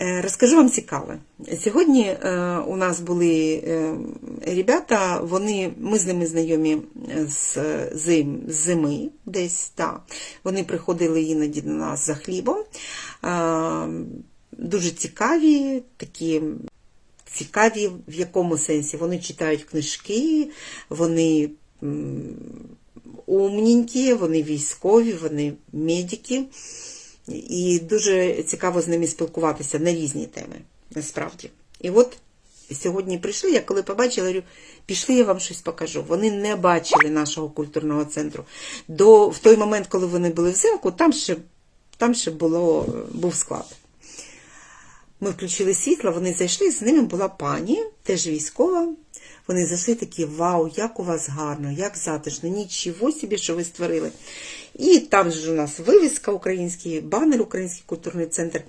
Е, Розкажу вам цікаве. Сьогодні е, у нас були е, ребята, вони, ми з ними знайомі з, з зими десь. Та. Вони приходили іноді до нас за хлібом. Дуже цікаві, такі цікаві в якому сенсі. Вони читають книжки, вони умненькі, вони військові, вони медики. І дуже цікаво з ними спілкуватися на різні теми, насправді. І от сьогодні прийшли, я коли побачила, говорю, пішли, я вам щось покажу. Вони не бачили нашого культурного центру. До, в той момент, коли вони були взимку, там ще, там ще було, був склад. Ми включили світло, вони зайшли, з ними була пані, теж військова. Вони зайшли такі, вау, як у вас гарно, як затишно, нічого собі, що ви створили. І там же у нас вивіска український, банер Український культурний центр.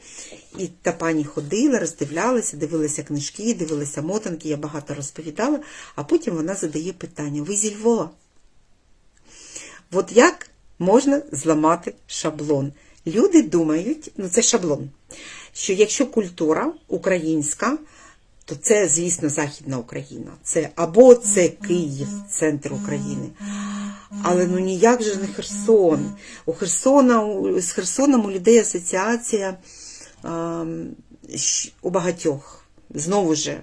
І та пані ходила, роздивлялася, дивилася книжки, дивилася мотанки, я багато розповідала, а потім вона задає питання: ви зі Львова? От як можна зламати шаблон? Люди думають, ну це шаблон, що якщо культура українська, то це, звісно, Західна Україна. Це або це Київ, центр України. Але ну ніяк же не Херсон. У Херсона, з Херсоном у людей асоціація а, у багатьох. Знову ж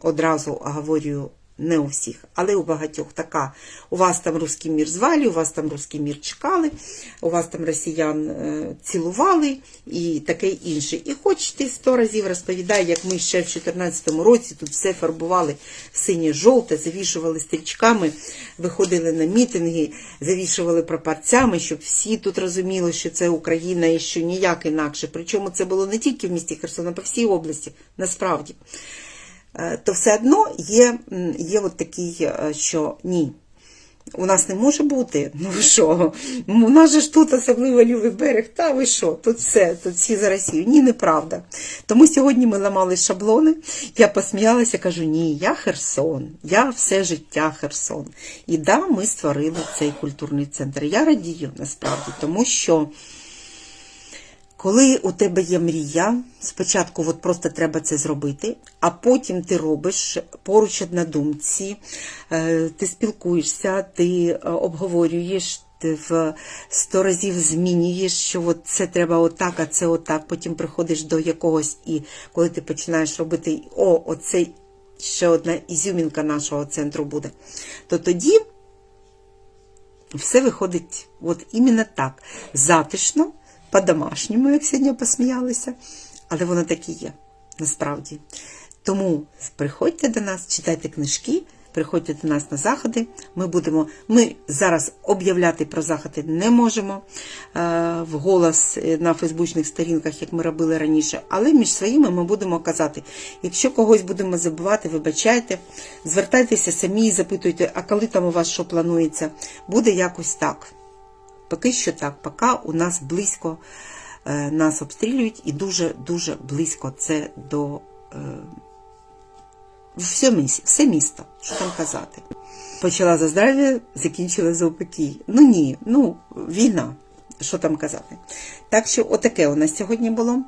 одразу говорю, не у всіх, але у багатьох така. У вас там русський мір звалі, у вас там русський мір чекали, у вас там росіян е, цілували і таке інше. І хоч ти сто разів розповідає, як ми ще в 2014 році тут все фарбували в синє-жовте, завішували стрічками, виходили на мітинги, завішували прапорцями, щоб всі тут розуміли, що це Україна і що ніяк інакше. Причому це було не тільки в місті Херсон, а по всій області, насправді. Е, то все одно є, є от такий, е, що ні. У нас не може бути. Ну що? У нас же ж тут особливо лівий берег. Та ви що? Тут все, тут всі за Росію. Ні, неправда. Тому сьогодні ми ламали шаблони. Я посміялася, кажу, ні, я Херсон, я все життя Херсон. І да, ми створили цей культурний центр. Я радію насправді, тому що. Коли у тебе є мрія, спочатку от просто треба це зробити, а потім ти робиш поруч однодумці, е, ти спілкуєшся, ти е, обговорюєш, ти в сто разів змінюєш, що от це треба отак, а це отак. Потім приходиш до якогось, і коли ти починаєш робити, о, оце ще одна ізюмінка нашого центру буде, то тоді все виходить от іменно так. Затишно, по-домашньому, як сьогодні посміялися, але воно так і є, насправді. Тому приходьте до нас, читайте книжки, приходьте до нас на заходи. Ми будемо, ми зараз об'являти про заходи не можемо е, вголос е, на фейсбучних сторінках, як ми робили раніше, але між своїми ми будемо казати, якщо когось будемо забувати, вибачайте, звертайтеся самі і запитуйте, а коли там у вас що планується, буде якось так. Поки що так, поки у нас близько е, нас обстрілюють і дуже-дуже близько це до е, все, місто, все місто, що там казати. Почала за здрав'я, закінчила за упокій. Ну ні, ну війна, що там казати. Так що отаке у нас сьогодні було.